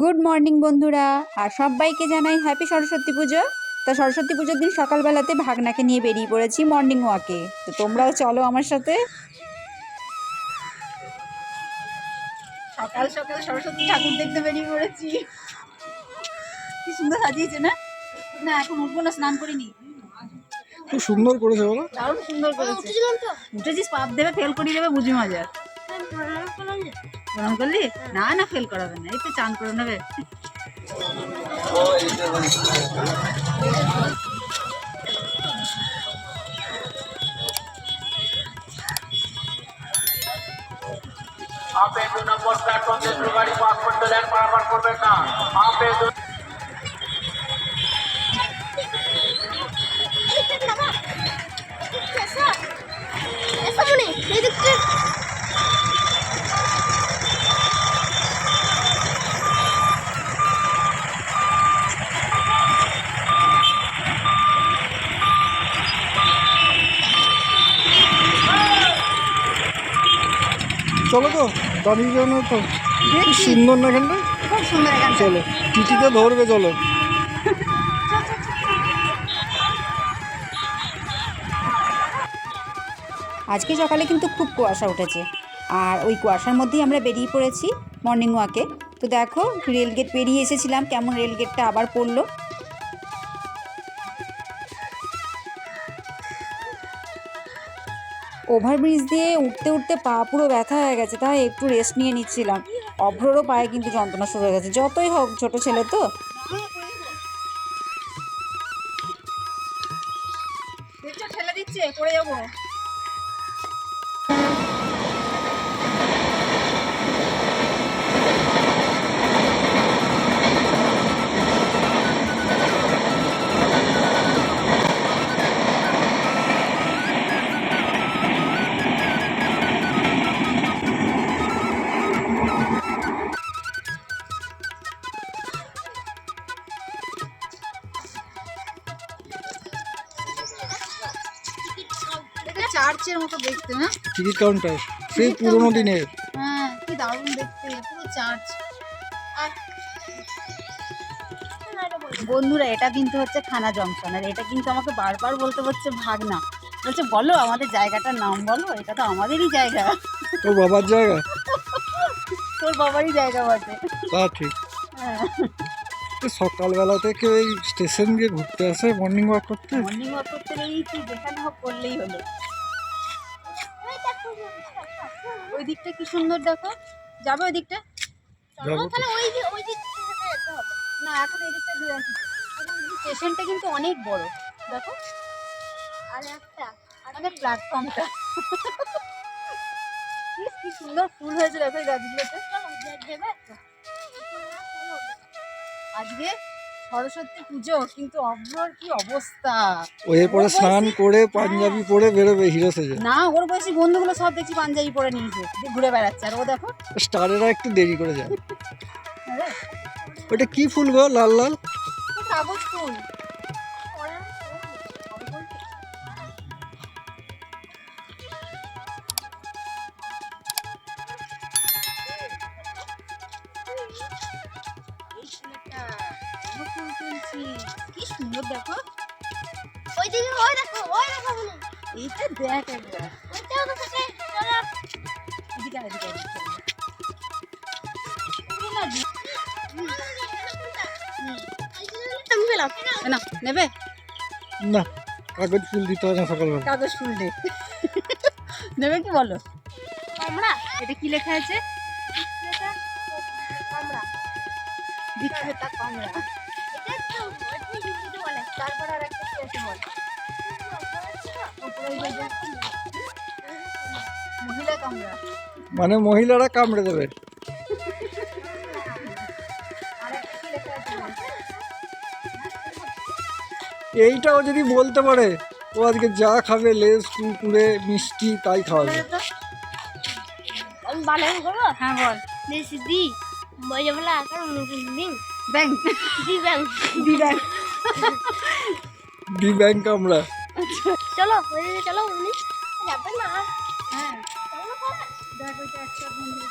Good morning বন্ধুরা আর সবাইকে জানাই হ্যাপি সরস্বতী পুজো। তা সরস্বতী পুজোর দিন সকালবেলাতে ভাগনাকে নিয়ে বেরিয়ে পড়েছি মর্নিং ওয়াকে তো তোমরাও চলো আমার সাথে। সকাল সকাল সরস্বতী ঠাকুর দেখতে বেরিয়ে পড়েছি। কি সুন্দর সাজিয়েছে না? না এখন উঠবো না স্নান করিনি। খুব সুন্দর করেছে বলো। দারুণ সুন্দর করেছে। উঠেছিস পাপ দেবে ফেল করিয়ে দেবে বুঝি মজা। প্রণাম করলি না না ফেল করাবে না এই তো চান করে নেবে। আপে দু নম্বর প্ল্যাটফর্ম থেকে গাড়ি পাস করতে দেন পারাপার করবেন না। আপে দু চলো তো দাঁড়িয়ে যাও না তো। কি সুন্দর না এখানটা? খুব সুন্দর এখান চলো টিটিতে ধরবে চলো। আজকে সকালে কিন্তু খুব কুয়াশা উঠেছে। আর ওই কুয়াশার মধ্যেই আমরা বেরিয়ে পড়েছি মর্নিং ওয়াকে। তো দেখো রেলগেট পেরিয়ে এসেছিলাম। কেমন রেলগেটটা আবার পড়ল। ওভারব্রিজ দিয়ে উঠতে উঠতে পা পুরো ব্যথা হয়ে গেছে, তাই একটু রেস্ট নিয়ে নিচ্ছিলাম। অভ্ররও পায়ে কিন্তু যন্ত্রণা শুরু হয়ে গেছে। যতই হোক, ছোট ছেলে তো। ছেলে দিচ্ছে, পড়ে যাব। চার্চের মতো দেখতে না টিকিট কাউন্টার সেই পুরোনো দিনের। হ্যাঁ কি দারুণ দেখতে পুরো চার্চ। বন্ধুরা এটা কিন্তু হচ্ছে খানা জংশন আর এটা কিন্তু আমাকে বারবার বলতে হচ্ছে ভাগনা। বলছে বলো আমাদের জায়গাটার নাম বলো এটা তো আমাদেরই জায়গা। তোর বাবার জায়গা? তোর বাবারই জায়গা বটে। তা ঠিক। হ্যাঁ। সকালবেলা থেকে ওই স্টেশন গিয়ে ঘুরতে আসে মর্নিং ওয়াক করতে? মর্নিং ওয়াক করতে গেলেই তুই যেখানে হোক করলেই হলো। ওই দিকটা কি সুন্দর দেখো। যাবে ওই দিকটা যাব তো। না এখন এই দিকটা ঘুরে আসি স্টেশনটা কিন্তু অনেক বড়। দেখো। আর একটা। আমাদের প্ল্যাটফর্মটা কি সুন্দর ফুল হয়েছে দেখো এই গাছগুলোতে। আজকে সরস্বতী পুজো কিন্তু অভ্রর কি অবস্থা? ও এরপরে স্নান করে পাঞ্জাবি পরে বেরোবে হিরো সেজে। না ওর বয়সী বন্ধুগুলো সব দেখছি পাঞ্জাবি পরে নিয়েছে ঘুরে বেড়াচ্ছে। আর ও দেখো। স্টারেরা একটু দেরি করে যায়। ওটা কি ফুল গো লাল লাল? কাগজ ফুল। দেখো? এইটা দেখ একবার। এদিকে আয়, এদিকে আয়, এদিকে আয়। এই না, এ নাও, নেবে? না কাগজ ফুল দিতে না সকালবেলা। কাগজ ফুল দে। নেবে কি বলো? এটা কি লেখা আছে? বিখ্যাত কামড়া। মানে মহিলারা কামড়ে দেবে? এইটাও যদি বলতে পারে ও আজকে যা খাবে লেস কুরকুরে মিষ্টি তাই খাওয়াবে। হ্যাঁ বল। দিন bank. The the bank bank আমরা। চলো ওইদিকে চলো উনি যাবে না। হ্যাঁ। চলো না দেখ ওইটা একটা বন্ধু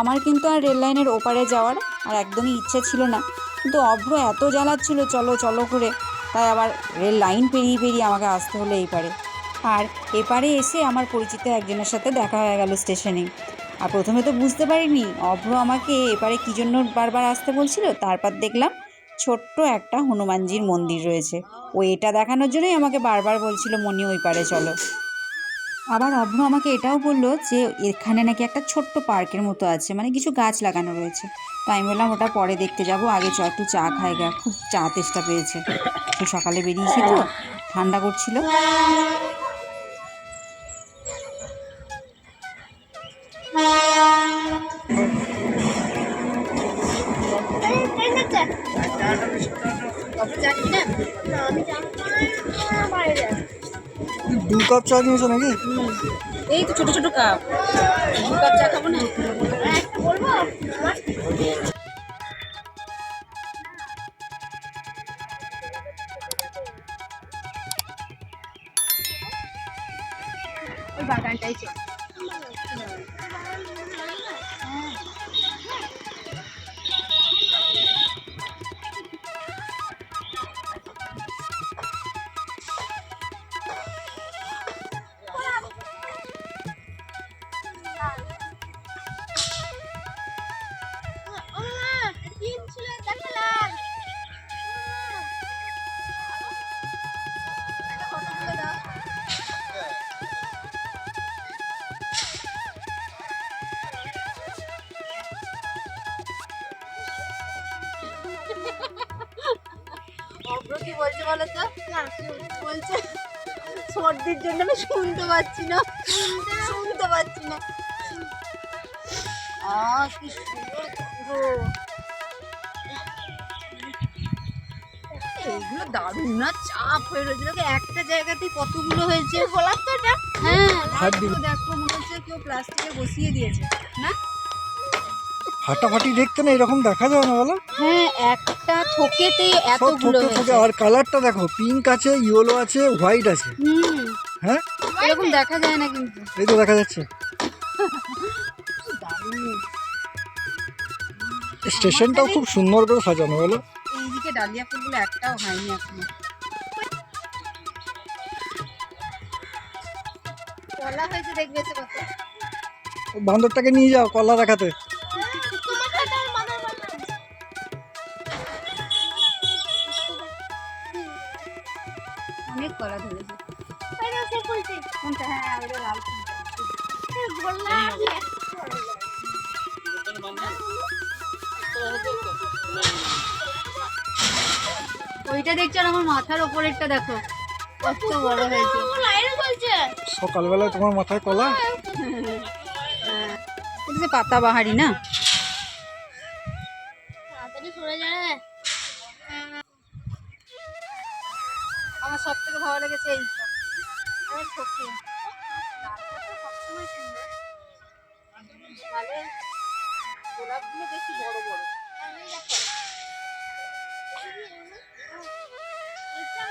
আমার কিন্তু আর রেল লাইনের ওপারে যাওয়ার আর একদমই ইচ্ছে ছিল না। কিন্তু অভ্র এত জ্বালাচ্ছিল, চলো চলো করে। তাই আবার রেল লাইন পেরিয়ে পেরিয়ে আমাকে আসতে হলো এই পারে আর এপারে এসে আমার পরিচিত একজনের সাথে দেখা হয়ে গেল স্টেশনে। আর প্রথমে তো বুঝতে পারিনি, অভ্র আমাকে এপারে কী জন্য বারবার আসতে বলছিল? তারপর দেখলাম ছোট্ট একটা হনুমানজির মন্দির রয়েছে। ও এটা দেখানোর জন্যই আমাকে বারবার বলছিল মনি ওই পারে চলো। আবার অভ্র আমাকে এটাও বলল যে এখানে নাকি একটা ছোট্ট পার্কের মতো আছে মানে কিছু গাছ লাগানো রয়েছে তো আমি বললাম ওটা পরে দেখতে যাব আগে চ একটু চা খাই গা খুব চা তেষ্টা পেয়েছে তো সকালে বেরিয়েছি তো ঠান্ডা করছিল আমি কাপ চা নিয়েছো নাকি? এই তো ছোট ছোট কাপ দু কাপ চা খাব না? বাগানটাই চল কি বলছে বলো তো? না, বলছে সর্দির জন্য আমি শুনতে পাচ্ছি না। শুনতে পাচ্ছি না। আহ কি সুন্দর এইগুলো দারুণ না? চাপ হয়ে রয়েছে। দেখো একটা জায়গাতেই কতগুলো হয়েছে। গোলাপ তো এটা? হ্যাঁ দেখো মনে হচ্ছে কেউ প্লাস্টিকে বসিয়ে দিয়েছে না? ফাটাফাটি দেখতে না এরকম দেখা যায় না বলো? হ্যাঁ একটা থোকেতেই এতগুলো থোকে আর কালারটা দেখো পিঙ্ক আছে ইয়েলো আছে হোয়াইট আছে। হুম। হ্যাঁ? এরকম দেখা যায় না কিন্তু। এই তো দেখা যাচ্ছে। স্টেশনটাও খুব সুন্দর করে সাজানো বলো। এইদিকে ডালিয়া ফুলগুলো একটাও হয়নি এখনও। কলা হয়েছে দেখবে বান্দরটাকে নিয়ে যাও কলা দেখাতে। কলা ধরেছে। কোনটা হ্যাঁ লাল। ওইটা দেখছ আমার মাথার ওপরেরটা দেখো কত বড় হয়েছে। সকালবেলায় তোমার মাথায় কলা এটা যে পাতা বাহারি না লালে গোলাপগুলো বেশি বড় বড় আমি দেখো। এইটা,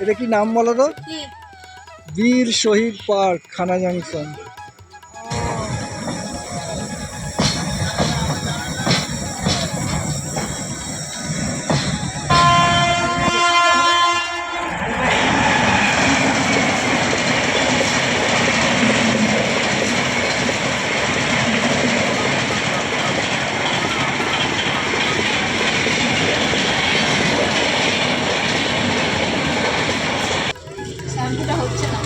এটা কি নাম বলো তো? বীর শহীদ পার্ক খানা জাংশন শ্যাম্পুটা হচ্ছে না।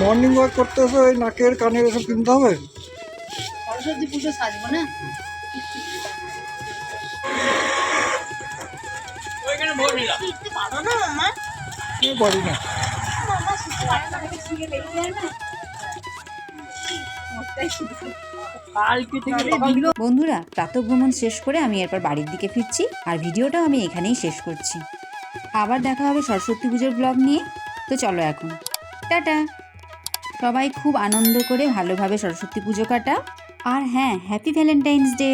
মর্নিং ওয়াক করতে এসে ওই নাকের কানের এসব কিনতে হবে? সরস্বতী পুজো সাজবো না? পারো বন্ধুরা প্রাতভ্রমণ শেষ করে আমি এরপর বাড়ির দিকে ফিরছি আর ভিডিওটাও আমি এখানেই শেষ করছি। আবার দেখা হবে সরস্বতী পুজোর ব্লগ নিয়ে। তো চলো এখন। টাটা। সবাই খুব আনন্দ করে ভালোভাবে সরস্বতী পুজো কাটা আর হ্যাঁ হ্যাপি ভ্যালেন্টাইন্স ডে